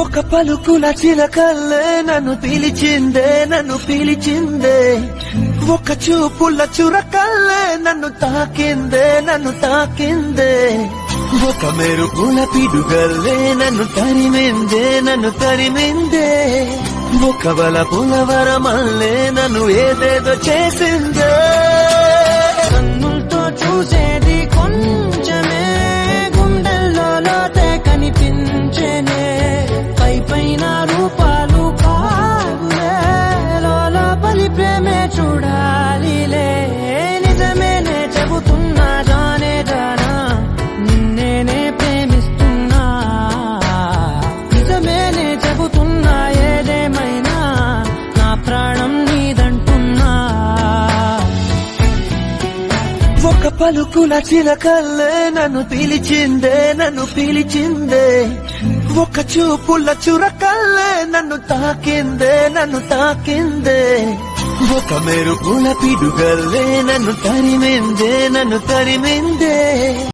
ఒక పలుకుల చిలకల్లే నన్ను పిలిచిందే నన్ను పిలిచిందే. ఒక చూపుల చురకల్లే నన్ను తాకిందే నన్ను తాకిందే. ఒక మెరుపుల పిడుగల్లే నన్ను తరిమిందే నన్ను తరిమిందే. ఒక బల పులవరమల్లే నన్ను ఏదేదో చేసిందే. పలుకుల చిలకల్లే నన్ను పిలిచిందే నన్ను పిలిచిందే. ఒక చూపుల చురకల్లే నన్ను తాకిందే నన్ను తాకిందే. ఒక మెరుపుల పిడుగల్లే నన్ను తరిమిందే నన్ను తరిమిందే.